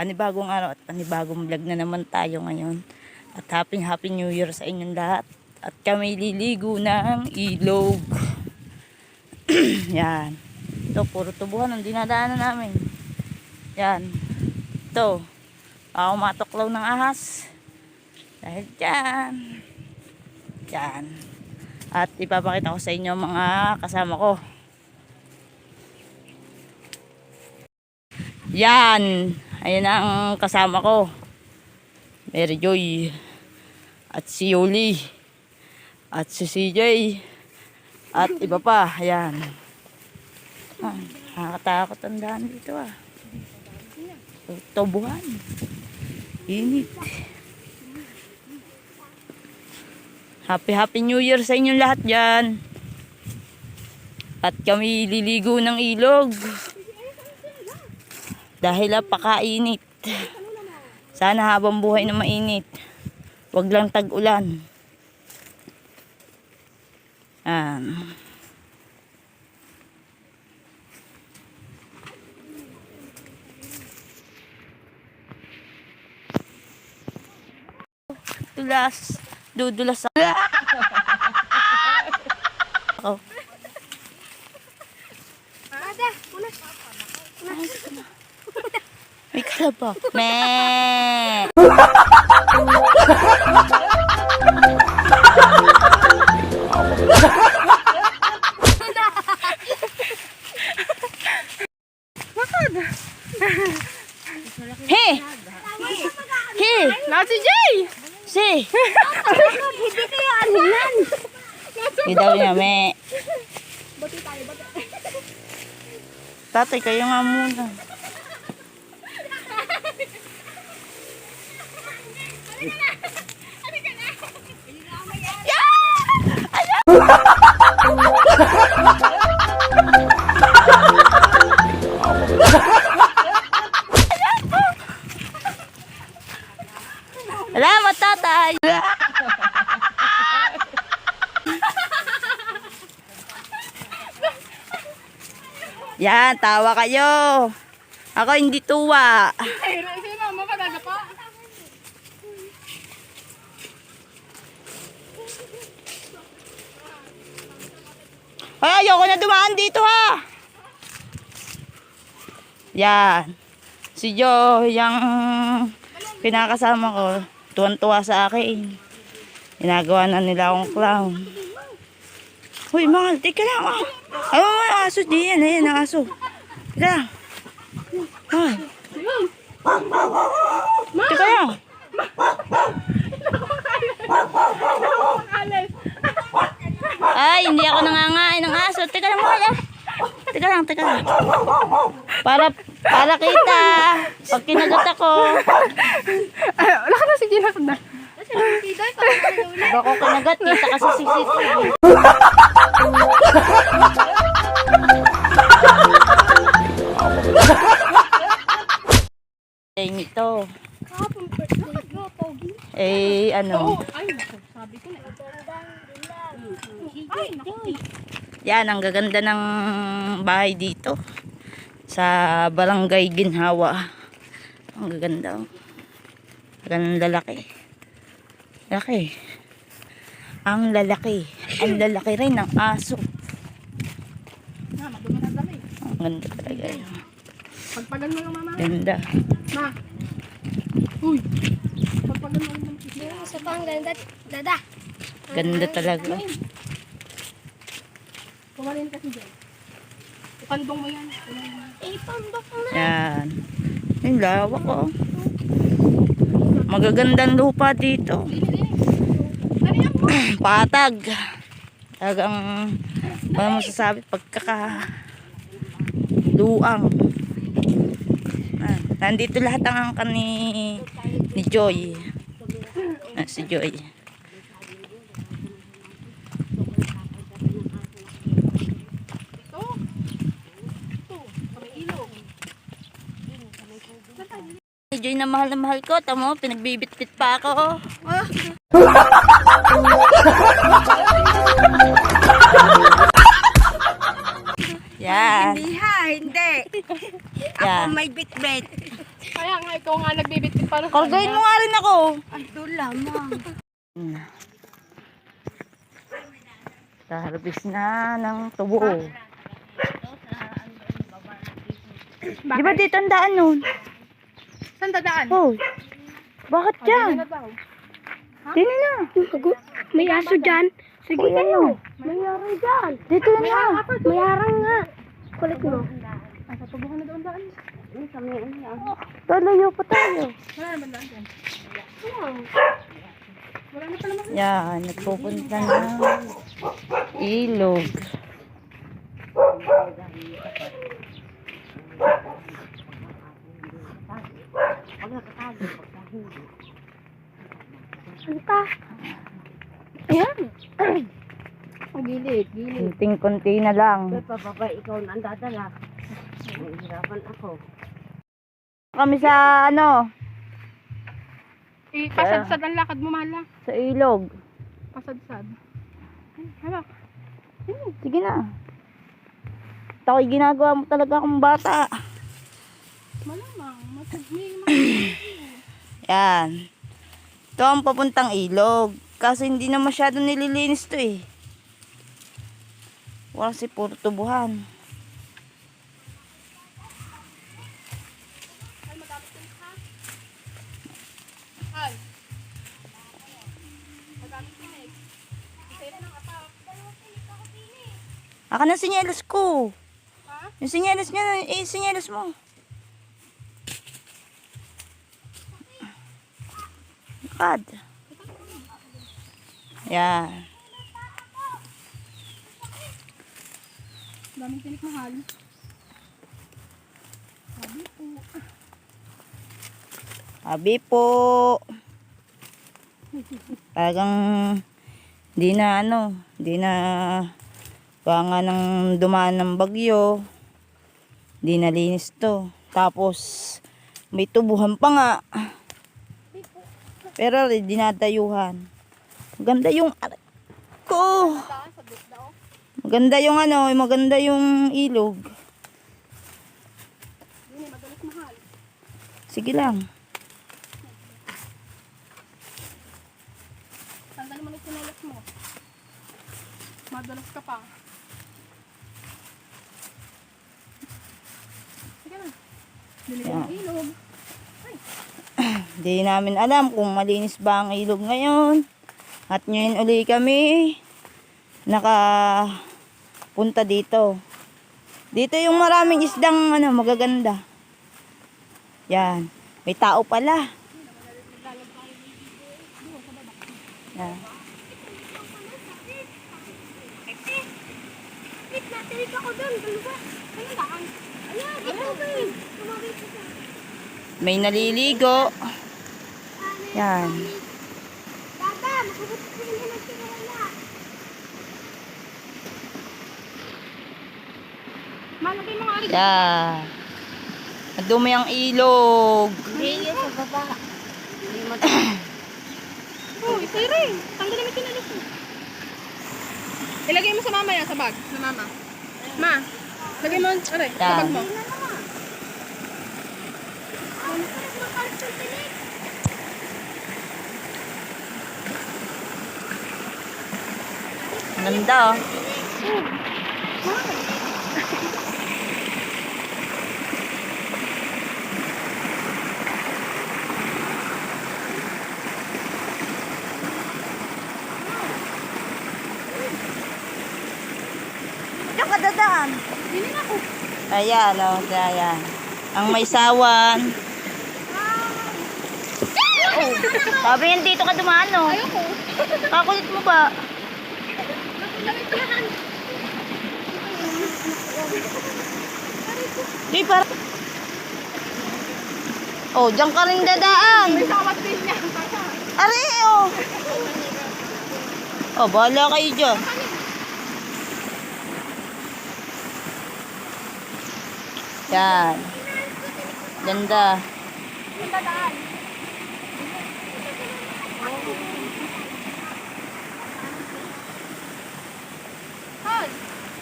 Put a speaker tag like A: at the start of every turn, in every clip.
A: panibagong araw at panibagong vlog na naman tayo ngayon. At happy happy new year sa inyong lahat. At kami liligo ng ilog. Yan. Ito, puro tubuhan ang dinadaanan namin. Yan. Ito. Ako matuklaw ng ahas. Dahil dyan. Yan. At ipapakita ko sa inyo mga kasama ko. Yan. Ayan ang kasama ko. Mary Joy. At si Yuli. At si CJ. At iba pa. Ayan. Ah, nakakatakot ang daan dito ah. Tubuhan. Init. Happy Happy New Year sa inyong lahat dyan. At kami liligo ng ilog. Dahil napakainit. Sana habang buhay na mainit. Huwag lang tag-ulan. Yan. Dulas. Dudulas ako. Ako.
B: Ada, una.
A: May kalabaw. Me. He! He!
B: Nasi Jay!
A: Si!
B: Hindi kaya ano yan?
A: Hindi daw niya, me. Tatay, kayo nga muna. Salamat, tatay! Yan, tawa kayo. Ako hindi tuwa.
B: Ay,
A: ayoko na dumaan dito ha. Yan. Si Jo, yung pinakasama ko, tuwan-tuwa sa akin. Ginagawa na nila akong clown. Hoy, mahal, tika lang. Ah. Ay, may aso diyan. Ayan, ang aso. Tika lang. Hoy. Tika lang. Ay, hindi ako nangangain ng aso. Teka lang, mahal ah. Teka lang, teka lang. Para, para kita. Pag kinagat ako,
B: Ka na si Gina na.
A: pag ako kinagat, kita ka sa CCTV. Eh, ito. Eh, ano. Yan, ang gaganda ng bahay dito. Sa Barangay Ginhawa. Ang gaganda. oh. Ang lalaki. Laki. Ang lalaki. Ang lalaki rin ng aso.
B: Na, madumi dami.
A: Ang ganda talaga. yun.
B: Pagpagan mo lang mama.
A: Ganda.
B: Ma. Uy. Pagpagan mo lang. Sa pang ganda, dada.
A: Ganda talaga.
B: Kumarin kasi dyan. Ipandong mo yan. Ipandong mo na.
A: Yan. Yung lawak oh. Magagandang lupa dito. Patag. Talagang, ano masasabi, pagkaka luang. Ah, nandito lahat ang angkan ni, ni Joy. Si Joy.
B: Ito. Ito. Kamay ilong.
A: Si Joy na mahal na mahal ko. Tamo, pinagbibit-bit pa ako.
B: Ah.
A: Yan.
C: Hindi ha, hindi. Ako
A: Yan.
C: may bitbit.
B: Kaya nga ikaw nga nagbibitbit para sa
A: Kargayin mo nga rin ako.
B: Ay, doon lamang.
A: Harvest na ng tubo. Di ba dito ang daan nun?
B: Saan dadaan?
A: Oh, bakit dyan?
B: Ano daw?
A: Dito na.
B: May aso dyan. Sige
A: Uy, ano?
B: May harang dyan.
A: Dito na.
B: May harang nga. Kulit mo.
A: Ah,
B: Asa tubuhan na doon daan? Kami yan?
A: Lalayo pa tayo.
B: Wala naman daan dyan. Wala na pala.
A: Yan, nagpupunta na. Ilog.
B: Anta. Ayan. Ang gilid, gilid.
A: Kunting-kunti na lang.
B: Pababa, ikaw na ang dadala. Nahihirapan ako.
A: Kami sa ano,
B: Eh, pasadsad ang lakad mo, mahal
A: sa ilog.
B: Pasadsad. Ay, hawak.
A: Sige na. Ako'y ginagawa mo talaga akong bata.
B: Malamang. Masagmi.
A: Yan. Ito ang papuntang ilog. Kasi hindi na masyado nililinis to eh. Wala si puro tubuhan. Aka na sinyelos ko.
B: Ha?
A: Yung sinyelos niya, eh, sinyelos mo. Lakad. Yan.
B: Daming tinik mahal. Sabi po.
A: Sabi po. Talagang di na ano, di na nga ng dumaan ng bagyo. Di nalinis to. Tapos may tubuhan pa nga. Pero dinadayuhan. Maganda yung ko. Maganda yung ano, maganda yung ilog. Sige lang.
B: Tanggalin mo na sinelas mo. Madalas ka pa. Sige na. Binigyan ng ilog.
A: Hindi namin alam kung malinis ba ang ilog ngayon. At ngayon uli kami naka punta dito. Dito yung maraming isdang ano, magaganda. Yan. May tao pala. Yan.
B: Wait, natilig ako doon. Dalawa. Kaya daan. Ayan, ito ba yun? Tumawid ko.
A: May naliligo. Yan. Yan. Madumi ang ilog.
B: Hindi sa baba. Oh, ito rin. Tanggalin mo sinalis mo. Ilagay mo sa mama yan, sa bag. Sa mama. Ma, lagay mo, aray, sa
A: Yan.
B: bag mo.
A: Ganda oh. Dadaan.
B: Hindi na ako.
A: Ayan, oh, ayan. Ang may sawan. Oh, sabi yan dito ka dumaan, no?
B: Ayoko.
A: Kakulit mo ba? Di, para... Oh, diyan ka rin dadaan. Are, oh. Oh, bahala kayo dyan. Yan. Ganda.
B: Dadaan.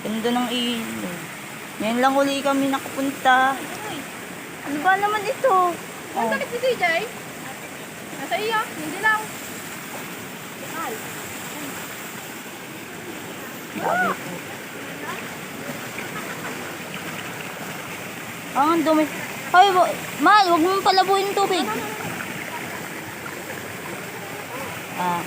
A: Ganda ng ilog. Ngayon lang uli kami nakapunta. Ano ba naman ito?
B: Ang damit si CJ? Nasa iyo, hindi lang.
A: Sabi ko. Ah, ang dumi. Ay, mahal, huwag mong palabuin tubig. Ah.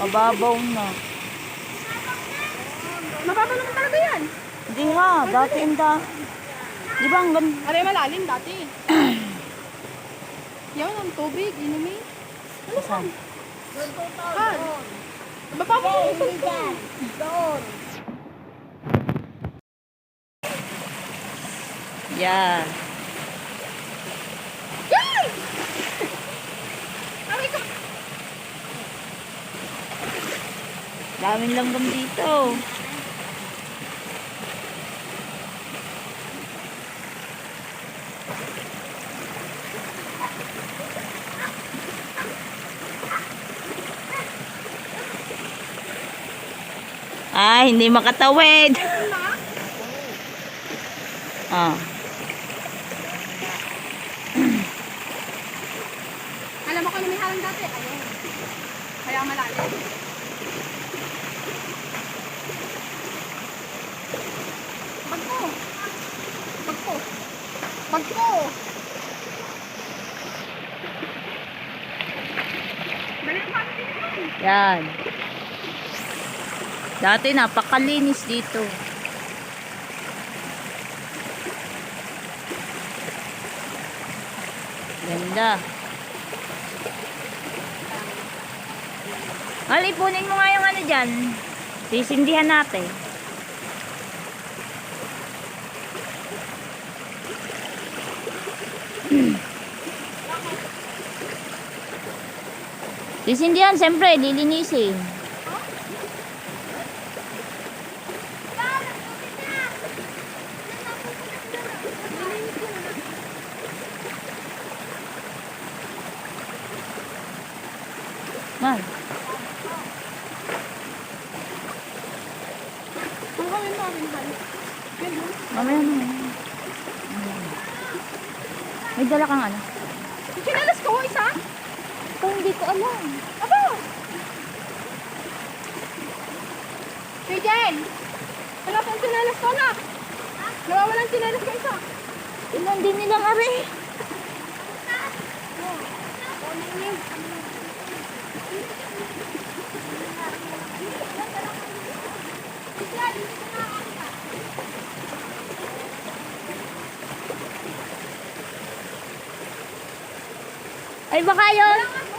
A: Mababaw na.
B: Mababa naman talaga yan.
A: Hindi ha, dati ang da... Di ba ang ganda?
B: Aray malalim dati. Yan ang tubig, inumin.
A: Saan?
B: Ah, baba mo yung isang to. Doon.
A: Yeah.
B: Yan! Aray ko.
A: Daming langgam dito. Ah, hindi makatawid. Ah.
B: Alam mo kung may halang dati? Ayun. Kaya malalim. Bag ko. Bag ko. Bag ko. Dali ang mami dito.
A: Yan. Dati napakalinis dito. Ganda. Mal, ipunin mo nga yung ano dyan. Sisindihan natin. Sisindihan, siyempre, lilinisin.
B: Doon.
A: mamaya na. mamaya. May dala kang ano?
B: Yung Chinelas ko, isa?
A: Oh, hindi ko alam.
B: Aba! Jen! Wala pang chinelas ko, anak! Nawawalan chinelas ko isa.
A: Ilan din nilang ari. Ay, baka yun.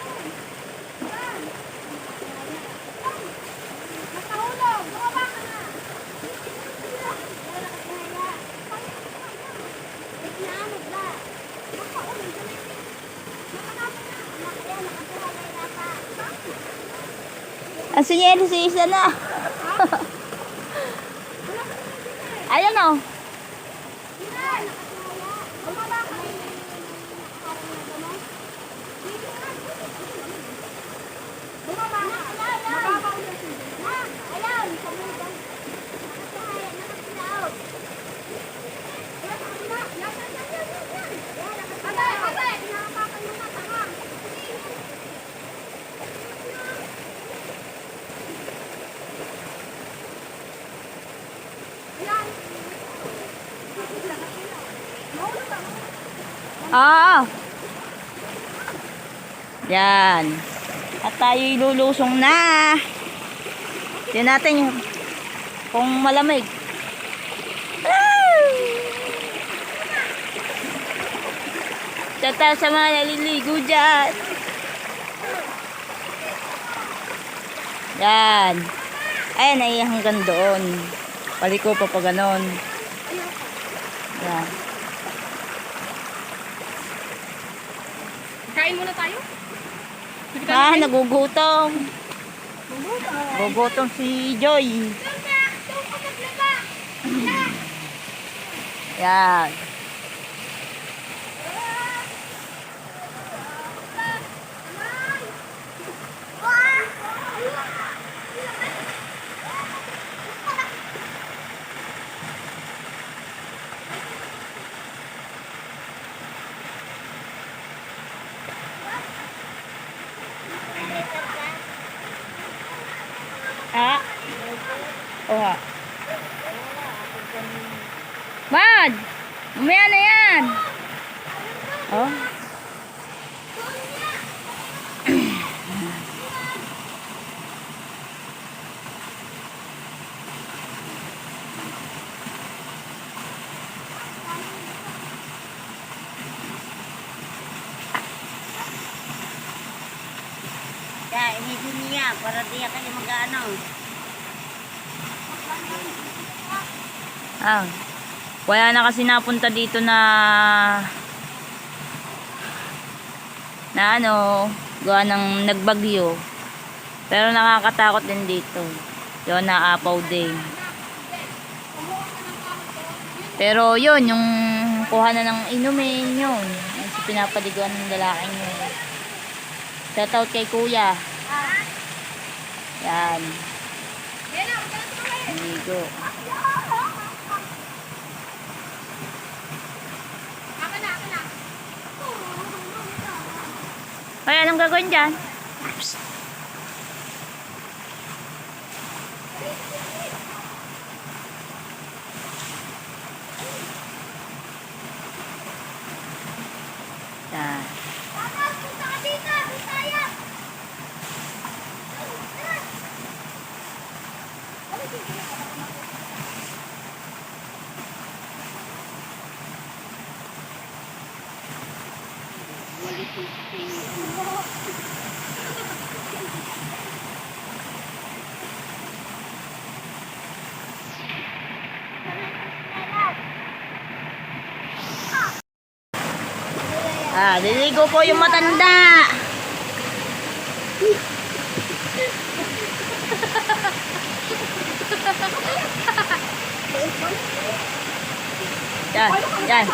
A: Ang sinyelo si isa na. Ayan o. Oo. Yan. At tayo'y lulusong na. Tignan natin yung kung malamig. Tata sa mga naliligo dyan. Yan. Ayan, ay hanggang doon. Paliko pa pa ganon. Yan.
B: Kain muna tayo?
A: Ah, nagugutom. Gugutom si Joy. Yan.
D: Bad! Umaya na yan! Oh?
C: Kaya inisin niya para di kayo mag-ano.
D: Ah. Wala na kasi napunta dito na na ano, gawa ng nagbagyo. Pero nakakatakot din dito. Yun, naapaw din. Pero yun, yung kuha na ng inumin, yun. Yung sa pinapaliguan ng lalaking yun. Shoutout kay kuya. Yan. Amigo. Ay, anong gagawin dyan? Psst. Yan. Ah, liligo po yung matanda. Yan, yan.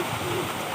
A: Thank you.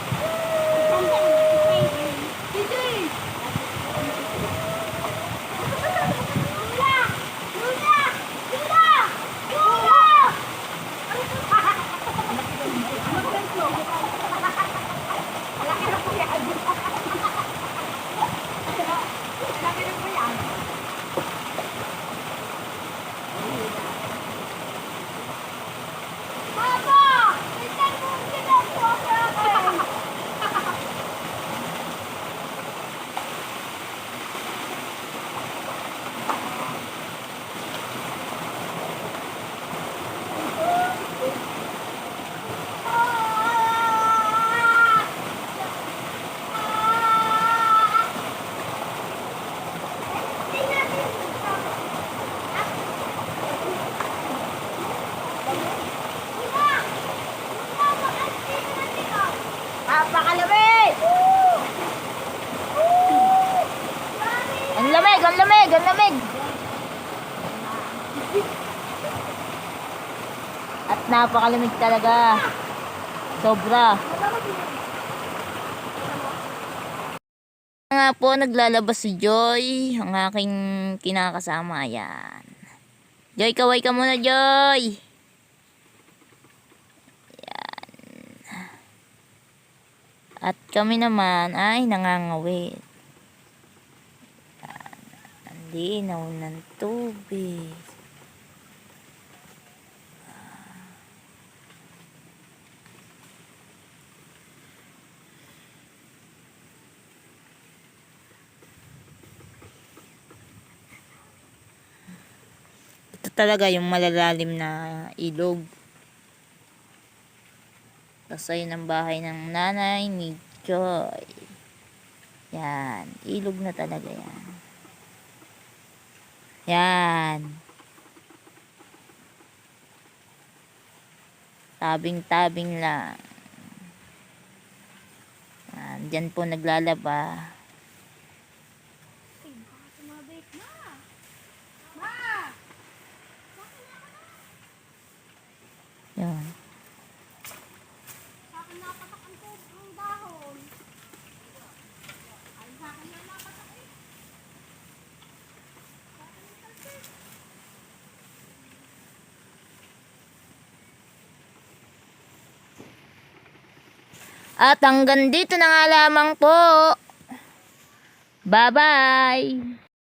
A: Napakalamig talaga. Sobra. Nga po, naglalabas si Joy, ang aking kinakasama. Ayan. Joy, kaway ka muna, Joy. Ayan. At kami naman ay nangangawit. Ayan. Linaw ng tubig. Talaga yung malalalim na ilog. Kasi ng bahay ng nanay ni Joy. Yan. Ilog na talaga yan. Yan. Tabing-tabing lang. Yan. Diyan po naglalaba.
B: Sumabit na. Ma!
A: Yan.
B: Sa akin napatak ang tubig ng dahon. Ay, sa akin na napatak eh.
A: At hanggang dito na nga lamang po. Bye-bye!